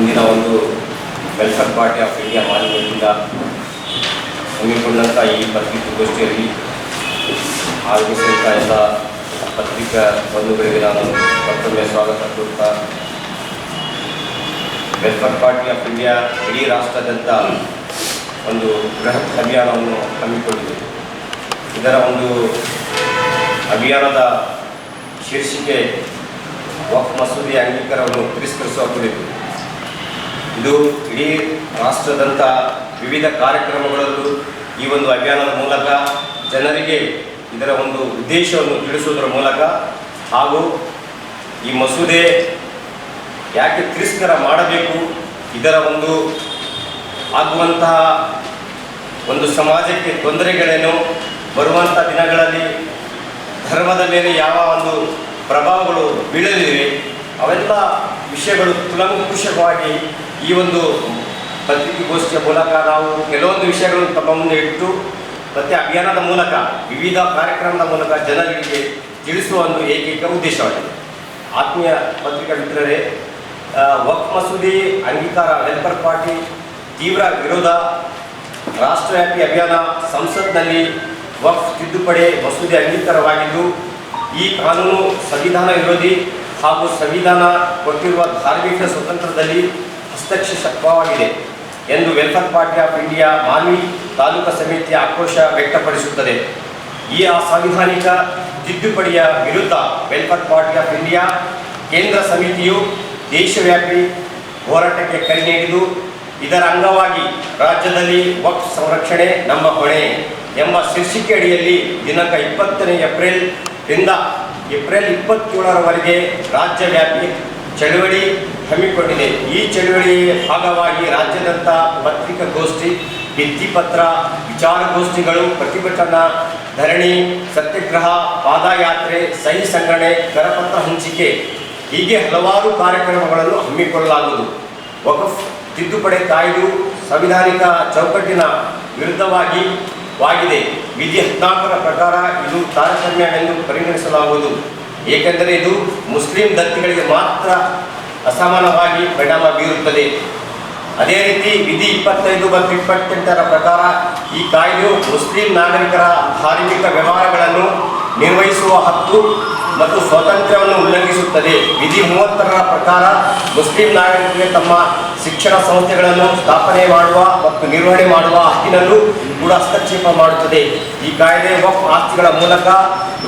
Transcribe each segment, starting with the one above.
ಇಂದಿನ ಒಂದು welfare party of India ಮಾಲಿನ್ಯದಿಂದ ಹಮ್ಮಿಕೊಂಡಂಥ ಈ ಪತ್ರಿಕಾಗೋಷ್ಠಿಯಲ್ಲಿ ಆಗಮಿಸಿದಂಥ ಎಲ್ಲ ಪತ್ರಿಕಾ ಬಂಧುಗಳಿಗೆ ನಾನು ಮತ್ತೊಮ್ಮೆ ಸ್ವಾಗತ ಕೋರುತ್ತಾ ವೆಲ್ಫೇರ್ ಪಾರ್ಟಿ ಆಫ್ ಇಂಡಿಯಾ ಇಡೀ ರಾಷ್ಟ್ರಾದ್ಯಂತ ಒಂದು ಬೃಹತ್ ಅಭಿಯಾನವನ್ನು ಹಮ್ಮಿಕೊಂಡಿದೆ. ಇದರ ಒಂದು ಅಭಿಯಾನದ ಶೀರ್ಷಿಕೆ ವಕ್ ಮಸೂದೆಯ ಅಂಗೀಕಾರವನ್ನು ತಿರಸ್ಕರಿಸುವ ಕುರಿತು. ಇದು ಇಡೀ ರಾಷ್ಟ್ರದಂಥ ವಿವಿಧ ಕಾರ್ಯಕ್ರಮಗಳಲ್ಲೂ ಈ ಒಂದು ಅಭಿಯಾನದ ಮೂಲಕ ಜನರಿಗೆ ಇದರ ಒಂದು ಉದ್ದೇಶವನ್ನು ತಿಳಿಸುವುದರ ಮೂಲಕ ಹಾಗೂ ಈ ಮಸೂದೆ ಯಾಕೆ ತಿರಸ್ಕಾರ ಮಾಡಬೇಕು, ಇದರ ಒಂದು ಆಗುವಂತಹ ಒಂದು ಸಮಾಜಕ್ಕೆ ತೊಂದರೆಗಳೇನು ಬರುವಂಥ ದಿನಗಳಲ್ಲಿ ಧರ್ಮದ ಮೇಲೆ ಯಾವ ಒಂದು ಪ್ರಭಾವಗಳು ಬೀಳಲಿವೆ, ಅವೆಲ್ಲ ವಿಷಯಗಳು ತುಲಂಕುಷವಾಗಿ ಈ ಒಂದು ಪತ್ರಿಕೆಗೋಷ್ಠಿಯ ಮೂಲಕ ನಾವು ಕೆಲವೊಂದು ವಿಷಯಗಳನ್ನು ತಮ್ಮ ಮುಂದೆ ಇಟ್ಟು, ಮತ್ತು ಅಭಿಯಾನದ ಮೂಲಕ, ವಿವಿಧ ಕಾರ್ಯಕ್ರಮದ ಮೂಲಕ ಜನರಿಗೆ ತಿಳಿಸುವ ಒಂದು ಏಕೈಕ ಉದ್ದೇಶವಾಗಿದೆ. ಆತ್ಮೀಯ ಪತ್ರಿಕಾ ಮಿತ್ರರೇ ವಕ್ ಮಸೂದಿ, ಅಂಗೀಕಾರ ವೆಲ್ಫೇರ್ ಪಾರ್ಟಿ ತೀವ್ರ ವಿರೋಧ, ರಾಷ್ಟ್ರವ್ಯಾಪಿ ಅಭಿಯಾನ, ಸಂಸತ್ನಲ್ಲಿ ವಕ್ಫ್ ತಿದ್ದುಪಡಿ ಮಸೂದೆ ಅಂಗೀಕಾರವಾಗಿದ್ದು, ಈ ಕಾನೂನು ಸಂವಿಧಾನ ವಿರೋಧಿ ಹಾಗೂ ಸಂವಿಧಾನ ಕೊಟ್ಟಿರುವ ಧಾರ್ಮಿಕ ಸ್ವತಂತ್ರದಲ್ಲಿ ಹಸ್ತಕ್ಷೇಪವಾಗಿದೆ ಎಂದು welfare party of India Manvi taluka ಸಮಿತಿ ಆಕ್ರೋಶ ವ್ಯಕ್ತಪಡಿಸುತ್ತದೆ. ಈ ಅಸಾಂವಿಧಾನಿಕ ತಿದ್ದುಪಡಿಯ ವಿರುದ್ಧ ವೆಲ್ಫೇರ್ ಪಾರ್ಟಿ ಆಫ್ ಇಂಡಿಯಾ, ಕೇಂದ್ರ ಸಮಿತಿಯು ದೇಶವ್ಯಾಪಿ ಹೋರಾಟಕ್ಕೆ ಕರೆ ನೀಡಿದ್ದು, ಇದರ ಅಂಗವಾಗಿ ರಾಜ್ಯದಲ್ಲಿ ವಕ್ಫ್ ಸಂರಕ್ಷಣೆ ನಮ್ಮ ಹೊಣೆ ಎಂಬ ಶೀರ್ಷಿಕೆ ಅಡಿಯಲ್ಲಿ ದಿನಾಂಕ ಇಪ್ಪತ್ತನೇ ಏಪ್ರಿಲ್ ರಿಂದ ಏಪ್ರಿಲ್ ಇಪ್ಪತ್ತೇಳರವರೆಗೆ ರಾಜ್ಯವ್ಯಾಪಿ ಚಳುವಳಿ ಹಮ್ಮಿಕೊಂಡಿದೆ. ಈ ಚಳುವಳಿ ಭಾಗವಾಗಿ ರಾಜ್ಯದಂತ ಪತ್ರಿಕಾಗೋಷ್ಠಿ ಭಿತ್ತಿಪತ್ರ ವಿಚಾರಗೋಷ್ಠಿಗಳು ಪ್ರತಿಭಟನಾ ಧರಣಿ, ಸತ್ಯಾಗ್ರಹ, ಪಾದಯಾತ್ರೆ ಸಹಿ ಸಂಗಣೆ ಕರಪತ್ರ ಹಂಚಿಕೆ ಹೀಗೆ ಹಲವಾರು ಕಾರ್ಯಕ್ರಮಗಳನ್ನು ಹಮ್ಮಿಕೊಳ್ಳಲಾಗುವುದು. ವಕಫ್, ತಿದ್ದುಪಡಿ ಕಾಯ್ದು ಸಂವಿಧಾನಿಕ ಚೌಕಟ್ಟಿನ ವಿರುದ್ಧವಾಗಿ ವಾಗಿದೆ. ವಿಧಿ ಹದಿನಾಲ್ಕರ ಪ್ರಕಾರ ಇದು ತಾರತಮ್ಯ ಎಂದು ಪರಿಗಣಿಸಲಾಗುವುದು. ಏಕೆಂದರೆ ಇದು ಮುಸ್ಲಿಂ ದತ್ತಿಗಳಿಗೆ ಮಾತ್ರ ಅಸಮಾನವಾಗಿ ಪರಿಣಾಮ ಬೀರುತ್ತದೆ. ಅದೇ ರೀತಿ ವಿಧಿ ಇಪ್ಪತ್ತೈದು ಮತ್ತು ಇಪ್ಪತ್ತೆಂಟರ ಪ್ರಕಾರ ಈ ಕಾಯ್ದೆಯು ಮುಸ್ಲಿಂ ನಾಗರಿಕರ ಧಾರ್ಮಿಕ ವ್ಯವಹಾರಗಳನ್ನು ನಿರ್ವಹಿಸುವ ಹಕ್ಕು ಮತ್ತು ಸ್ವಾತಂತ್ರ್ಯವನ್ನು ಉಲ್ಲಂಘಿಸುತ್ತದೆ. ವಿಧಿ ಮೂವತ್ತರ ಪ್ರಕಾರ ಮುಸ್ಲಿಂ ನಾಗರಿಕರಿಗೆ ತಮ್ಮ ಶಿಕ್ಷಣ ಸಂಸ್ಥೆಗಳನ್ನು ಸ್ಥಾಪನೆ ಮಾಡುವ ಮತ್ತು ನಿರ್ವಹಣೆ ಮಾಡುವ ಹಕ್ಕಿನಲ್ಲೂ ಕೂಡ ಹಸ್ತಕ್ಷೇಪ ಮಾಡುತ್ತದೆ. ಈ ಕಾಯ್ದೆ ವಫ್ ಆಸ್ತಿಗಳ ಮೂಲಕ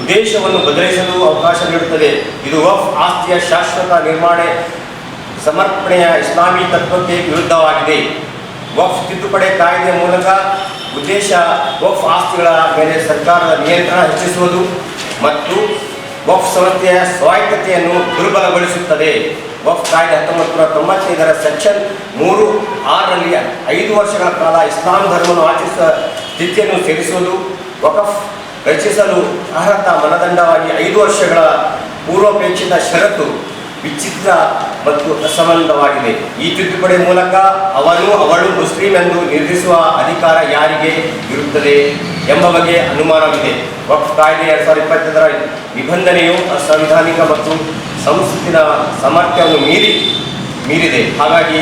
ಉದ್ದೇಶವನ್ನು ಬದಲಿಸಲು ಅವಕಾಶ ನೀಡುತ್ತದೆ. ಇದು ವಫ್ ಆಸ್ತಿಯ ಶಾಶ್ವತ ನಿರ್ಮಾಣ ಸಮರ್ಪಣೆಯ ಇಸ್ಲಾಮಿ ತತ್ವಕ್ಕೆ ವಿರುದ್ಧವಾಗಿದೆ. ವಫ್ ತಿದ್ದುಪಡಿ ಕಾಯ್ದೆಯ ಮೂಲಕ ಉದ್ದೇಶ ವಫ್ ಆಸ್ತಿಗಳ ಮೇಲೆ ಸರ್ಕಾರದ ನಿಯಂತ್ರಣ ಹೆಚ್ಚಿಸುವುದು ಮತ್ತು ವಫ್ ಸಂಸ್ಥೆಯ ಸ್ವಾಯತ್ತತೆಯನ್ನು ದುರ್ಬಲಗೊಳಿಸುತ್ತದೆ. ವಫ್ ಕಾಯ್ದೆ ಹತ್ತೊಂಬತ್ತು ನೂರ ತೊಂಬತ್ತೈದರ ಸೆಕ್ಷನ್ ಮೂರು ಆರರಲ್ಲಿ ಐದು ವರ್ಷಗಳ ಕಾಲ ಇಸ್ಲಾಂ ಧರ್ಮವನ್ನು ಆಚರಿಸುವ ಸ್ಥಿತಿಯನ್ನು ಸೇರಿಸುವುದು, ವಕಫ್ ರಚಿಸಲು ಅರ್ಹತಾ ಮನದಂಡವಾಗಿ ಐದು ವರ್ಷಗಳ ಪೂರ್ವಾಪೇಕ್ಷಿತ ಷರತ್ತು ವಿಚಿತ್ರ ಮತ್ತು ಅಸಂಬಂಧವಾಗಿದೆ ಈ ತಿದ್ದುಪಡಿ ಮೂಲಕ ಅವನು ಅವಳು ಮುಸ್ಲಿಂ ಎಂದು ನಿರ್ಧರಿಸುವ ಅಧಿಕಾರ ಯಾರಿಗೆ ಇರುತ್ತದೆ ಎಂಬ ಬಗ್ಗೆ ಅನುಮಾನವಿದೆ. ವಕ್ಫ್ ಕಾಯ್ದೆ ಎರಡ್ ಸಾವಿರದ ಇಪ್ಪತ್ತೈದರ ನಿಬಂಧನೆಯು ಅಸಂವಿಧಾನಿಕ ಮತ್ತು ಸಂಸತ್ತಿನ ಸಾಮರ್ಥ್ಯವನ್ನು ಮೀರಿ, ಮೀರಿದೆ. ಹಾಗಾಗಿ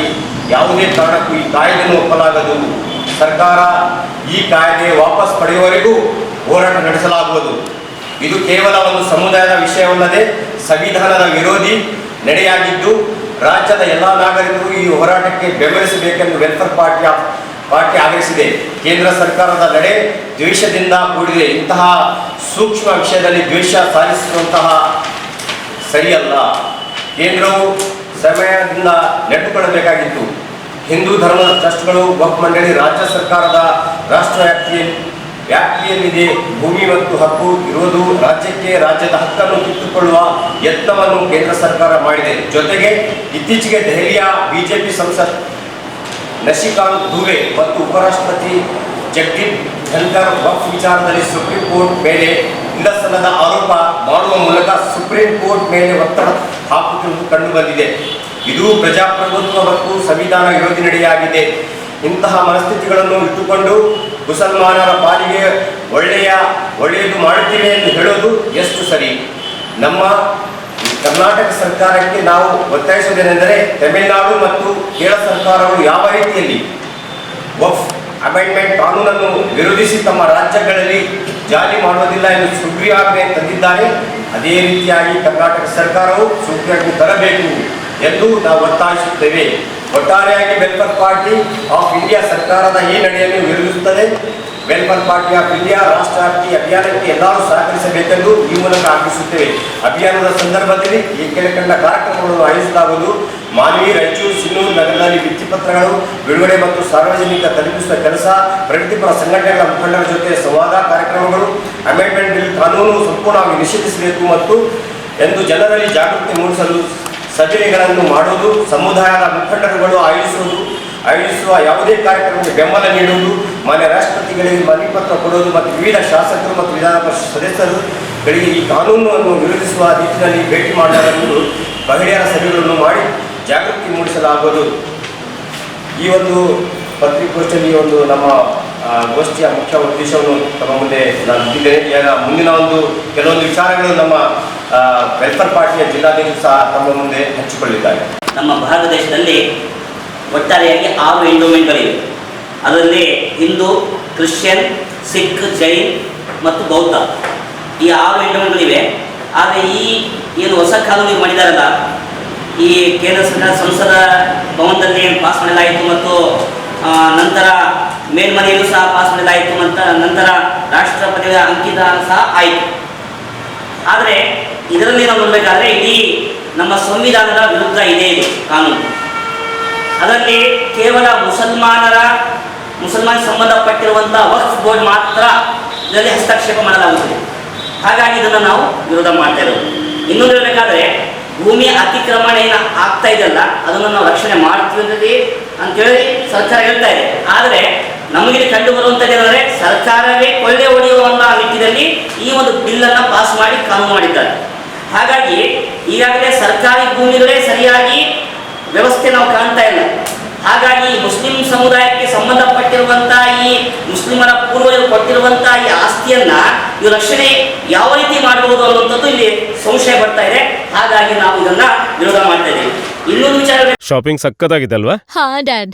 ಯಾವುದೇ ಕಾರಣಕ್ಕೂ ಈ ಕಾಯ್ದೆಯನ್ನು ಒಪ್ಪಲಾಗದು. ಸರ್ಕಾರ ಈ ಕಾಯ್ದೆ ವಾಪಸ್ ಪಡೆಯುವವರೆಗೂ ಹೋರಾಟ ನಡೆಸಲಾಗುವುದು. ಇದು ಕೇವಲ ಒಂದು ಸಮುದಾಯದ ವಿಷಯವಲ್ಲದೆ ಸಂವಿಧಾನದ ವಿರೋಧಿ ನಡೆಯಾಗಿದ್ದು, ರಾಜ್ಯದ ಎಲ್ಲ ನಾಗರಿಕರು ಈ ಹೋರಾಟಕ್ಕೆ ಬೆಂಬಲಿಸಬೇಕೆಂದು ವೆಲ್ಫೇರ್ ಪಾರ್ಟಿ ಆಫ್ ಪಾರ್ಟಿ ಆಗ್ರಹಿಸಿದೆ. ಕೇಂದ್ರ ಸರ್ಕಾರದ ನಡೆ ದ್ವೇಷದಿಂದ ಕೂಡಿದೆ. ಇಂತಹ ಸೂಕ್ಷ್ಮ ವಿಷಯದಲ್ಲಿ ದ್ವೇಷ ಸಾಧಿಸುವಂತಹ ಸರಿಯಲ್ಲ. ಕೇಂದ್ರವು ಸಮಯದಿಂದ ನೆಟ್ಟುಕೊಳ್ಳಬೇಕಾಗಿತ್ತು ಹಿಂದೂ ಧರ್ಮದ ಟ್ರಸ್ಟ್ಗಳು ವಕ್ಫ್ ಮಂಡಳಿ, ರಾಜ್ಯ ಸರ್ಕಾರದ ರಾಷ್ಟ್ರ ವ್ಯಾಪ್ತಿಯಲ್ಲಿ ವ್ಯಾಪ್ತಿಯಲ್ಲಿದೆ. ಭೂಮಿ ಮತ್ತು ಹಕ್ಕು ಇರುವುದು ರಾಜ್ಯಕ್ಕೆ ರಾಜ್ಯದ ಹಕ್ಕನ್ನು ಕಿತ್ತುಕೊಳ್ಳುವ ಯತ್ನವನ್ನು ಕೇಂದ್ರ ಸರ್ಕಾರ ಮಾಡಿದೆ. ಜೊತೆಗೆ ಇತ್ತೀಚೆಗೆ ದೆಹಲಿಯ ಬಿಜೆಪಿ ಸಂಸತ್ ನಶಿಕಾಂತ್ ದುಬೆ ಮತ್ತು ಉಪರಾಷ್ಟ್ರಪತಿ ಜಗದೀಪ್ ಧನ್ಕರ್ ವಕ್ಫ್ ವಿಚಾರದಲ್ಲಿ ಸುಪ್ರೀಂ ಕೋರ್ಟ್ ಮೇಲೆ ಇಲ್ಲಸಲ್ಲದ ಆರೋಪ ಮಾಡುವ ಮೂಲಕ ಸುಪ್ರೀಂ ಕೋರ್ಟ್ ಮೇಲೆ ಒತ್ತಡ ಹಾಕುತ್ತಿರುವುದು ಕಂಡುಬಂದಿದೆ. ಇದು ಪ್ರಜಾಪ್ರಭುತ್ವ ಮತ್ತು ಸಂವಿಧಾನ ವಿರೋಧಿ ನಡೆಯಾಗಿದೆ. ಇಂತಹ ಮನಸ್ಥಿತಿಗಳನ್ನು ಇಟ್ಟುಕೊಂಡು ಮುಸಲ್ಮಾನರ ಪಾಲಿಗೆ ಒಳ್ಳೆಯ, ಒಳ್ಳೆಯದು ಮಾಡುತ್ತೇವೆ ಎಂದು ಹೇಳೋದು ಎಷ್ಟು ಸರಿ? ನಮ್ಮ ಕರ್ನಾಟಕ ಸರ್ಕಾರಕ್ಕೆ ನಾವು ಒತ್ತಾಯಿಸುವುದೇನೆಂದರೆ ತಮಿಳುನಾಡು ಮತ್ತು ಕೇರಳ ಸರ್ಕಾರಗಳು ಯಾವ ರೀತಿಯಲ್ಲಿ ವಫ್ ಅಮೆಂಡ್ಮೆಂಟ್ ಕಾನೂನನ್ನು ವಿರೋಧಿಸಿ ತಮ್ಮ ರಾಜ್ಯಗಳಲ್ಲಿ ಜಾರಿ ಮಾಡುವುದಿಲ್ಲ ಎಂದು ಸುಗ್ರೀವಾಜ್ಞೆ ತಂದಿದ್ದಾರೆ, ಅದೇ ರೀತಿಯಾಗಿ ಕರ್ನಾಟಕ ಸರ್ಕಾರವು ಸುಗ್ರೀವಾಜ್ಞೆ ತರಬೇಕು ಎಂದು ನಾವು ಒತ್ತಾಯಿಸುತ್ತೇವೆ. ಒಟ್ಟಾರೆಯಾಗಿ ವೆಲ್ಫೇರ್ ಪಾರ್ಟಿ ಆಫ್ ಇಂಡಿಯಾ ಸರ್ಕಾರದ ಈ ನಡೆಯನ್ನು ವಿರೋಧಿಸುತ್ತದೆ. ವೆಲ್ಫೇರ್ ಪಾರ್ಟಿ ಆಫ್ ಇಂಡಿಯಾ ರಾಷ್ಟ್ರವ್ಯಾಪಿ ಅಭಿಯಾನಕ್ಕೆ ಎಲ್ಲರೂ ಸಹಕರಿಸಬೇಕೆಂದು ಈ ಮೂಲಕ ಅಭಿಯಾನದ ಸಂದರ್ಭದಲ್ಲಿ ಈ ಕೆಳಕಂಡ ಕಾರ್ಯಕ್ರಮಗಳನ್ನು ಆಯೋಜಿಸಲಾಗುವುದು. ಮಾನವಿ, ರಾಯಚೂರು, ಸಿನ್ನೂರು ನಗರದಲ್ಲಿ ಭಿತ್ತಿಪತ್ರಗಳು ಬಿಡುಗಡೆ ಮತ್ತು ಸಾರ್ವಜನಿಕ ತಲುಪಿಸುವ ಕೆಲಸ, ಪ್ರಗತಿಪರ ಸಂಘಟನೆಗಳ ಮುಖಂಡರ ಜೊತೆ ಸಂವಾದ ಕಾರ್ಯಕ್ರಮಗಳು ಅಮೆಂಡ್ಮೆಂಟ್ ಬಿಲ್ ಕಾನೂನು ಸಂಪೂರ್ಣವಾಗಿ ನಿಷೇಧಿಸಬೇಕು ಮತ್ತು ಎಂದು ಜನರಲ್ಲಿ ಜಾಗೃತಿ ಮೂಡಿಸಲು ಸಭೆಗಳನ್ನು ಮಾಡುವುದು, ಸಮುದಾಯದ ಮುಖಂಡರುಗಳು ಆಯೋಜಿಸುವುದು, ಆಯೋಜಿಸುವ ಯಾವುದೇ ಕಾರ್ಯಕ್ರಮಕ್ಕೆ ಬೆಂಬಲ ನೀಡುವುದು, ಮಾನ್ಯ ರಾಷ್ಟ್ರಪತಿಗಳಿಗೆ ಮನೆಪತ್ರ ಕೊಡುವುದು ಮತ್ತು ವಿವಿಧ ಶಾಸಕರು ಮತ್ತು ವಿಧಾನ ಪರಿಷತ್ ಸದಸ್ಯರುಗಳಿಗೆ ಈ ಕಾನೂನನ್ನು ವಿರೋಧಿಸುವ ನಿಟ್ಟಿನಲ್ಲಿ ಭೇಟಿ ಮಾಡಲಾಗುವುದು. ಮಹಿಳೆಯರ ಸಭೆಗಳನ್ನು ಮಾಡಿ ಜಾಗೃತಿ ಮೂಡಿಸಲಾಗುವುದು. ಈ ಒಂದು ಪತ್ರಿಕೋಷ್ಠಿಯಲ್ಲಿ ಒಂದು ನಮ್ಮ ಗೋಷ್ಠಿಯ ಮುಖ್ಯ ಉದ್ದೇಶವನ್ನು ತಮ್ಮ ಮುಂದೆ ನಾನು ಈಗ ಮುಂದಿನ ಒಂದು ಕೆಲವೊಂದು ವಿಚಾರಗಳು ನಮ್ಮ ವೆಲ್ಫೇರ್ ಪಾರ್ಟಿಯ ಜಿಲ್ಲಾಧ್ಯಕ್ಷರು ಸಹ ತಮ್ಮ ಮುಂದೆ ಹಂಚಿಕೊಳ್ಳಿದ್ದಾರೆ ನಮ್ಮ ಭಾರತ ದೇಶದಲ್ಲಿ ಒಟ್ಟಾರೆಯಾಗಿ ಆರು ಎಂಡೋಮೆಂಟ್ಗಳಿವೆ. ಅದರಲ್ಲಿ ಹಿಂದೂ, ಕ್ರಿಶ್ಚಿಯನ್, ಸಿಖ್, ಜೈನ್ ಮತ್ತು ಬೌದ್ಧ ಈ ಆರು ಎಂಡೋಮೆಂಟ್ಗಳಿವೆ. ಆದರೆ ಈ ಏನು ಹೊಸ ಕಾನೂನು ಮಾಡಿದಾರಲ್ಲ, ಈ ಕೇಂದ್ರ ಸರ್ಕಾರ ಸಂಸದ ಭವನದಲ್ಲಿ ಪಾಸ್ ಮಾಡಲಾಯಿತು ಮತ್ತು ನಂತರ ಮೇಲ್ಮನೆಯಲ್ಲೂ ಸಹ ಪಾಸ್ ಮಾಡಲಾಯಿತು ಮತ್ತು ನಂತರ ರಾಷ್ಟ್ರಪತಿಗಳ ಅಂಕಿತ ಸಹ ಆಯಿತು. ಆದರೆ ಇದರಲ್ಲಿ ನಾವು ನೋಡಬೇಕಾದ್ರೆ ಇಡೀ ನಮ್ಮ ಸಂವಿಧಾನದ ವಿರುದ್ಧ ಇದೆ ಇದು ಕಾನೂನು. ಅದರಲ್ಲಿ ಕೇವಲ ಮುಸಲ್ಮಾನರ, ಮುಸಲ್ಮಾನ್ ಸಂಬಂಧಪಟ್ಟಿರುವಂಥ ವಕ್ಫ್ ಬೋರ್ಡ್ ಮಾತ್ರ ಇದರಲ್ಲಿ ಹಸ್ತಕ್ಷೇಪ ಮಾಡಲಾಗುತ್ತದೆ. ಹಾಗಾಗಿ ಇದನ್ನು ನಾವು ವಿರೋಧ ಮಾಡ್ತಾ ಇರೋದು. ಇನ್ನೊಂದು ಹೇಳಬೇಕಾದ್ರೆ ಭೂಮಿ ಅತಿಕ್ರಮಣ ಏನು ಆಗ್ತಾ ಇದೆಯಲ್ಲ, ಅದನ್ನು ನಾವು ರಕ್ಷಣೆ ಮಾಡ್ತೀವಿ ಅಂತೇಳಿ ಸರ್ಕಾರ ಹೇಳ್ತಾ ಇದೆ. ಆದರೆ ನಮಗೆ ಕಂಡು ಬರುವಂತದ್ದೇನೆಂದರೆ ಸರ್ಕಾರವೇ ಕೊಳ್ಳೆ ಹೊಡೆಯುವಂತಹ ನಿಟ್ಟಿನಲ್ಲಿ ಈ ಒಂದು ಬಿಲ್ಲನ್ನು ಪಾಸ್ ಮಾಡಿ ಕಾನೂನು ಮಾಡಿದ್ದಾರೆ. ಹಾಗಾಗಿ ಈಗಾಗಲೇ ಸರ್ಕಾರಿ ಭೂಮಿಗಳೇ ಸರಿಯಾಗಿ ವ್ಯವಸ್ಥೆ ನಾವು ಕಾಣ್ತಾ ಇಲ್ಲ. ಹಾಗಾಗಿ ಮುಸ್ಲಿಂ ಸಮುದಾಯಕ್ಕೆ ಸಂಬಂಧಪಟ್ಟಿರುವಂತಹ ಈ ಮುಸ್ಲಿಮರ ಪೂರ್ವಜರು ಕೊಟ್ಟಿರುವಂತಹ ಈ ಆಸ್ತಿಯನ್ನ ಈ ರಕ್ಷಣೆ ಯಾವ ರೀತಿ ಮಾಡಬಹುದು ಅನ್ನುವಂಥದ್ದು ಇಲ್ಲಿ ಸಂಶಯ ಬರ್ತಾ ಇದೆ. ಹಾಗಾಗಿ ನಾವು ಇದನ್ನ ವಿರೋಧ ಮಾಡ್ತಾ ಇದ್ದೀವಿ. ಇನ್ನೊಂದು ವಿಚಾರ ಶಾಪಿಂಗ್ ಸಕ್ಕತ್ತಾಗಿದೆ ಅಲ್ವಾ? ಹಾ ಡ್ಯಾಡ್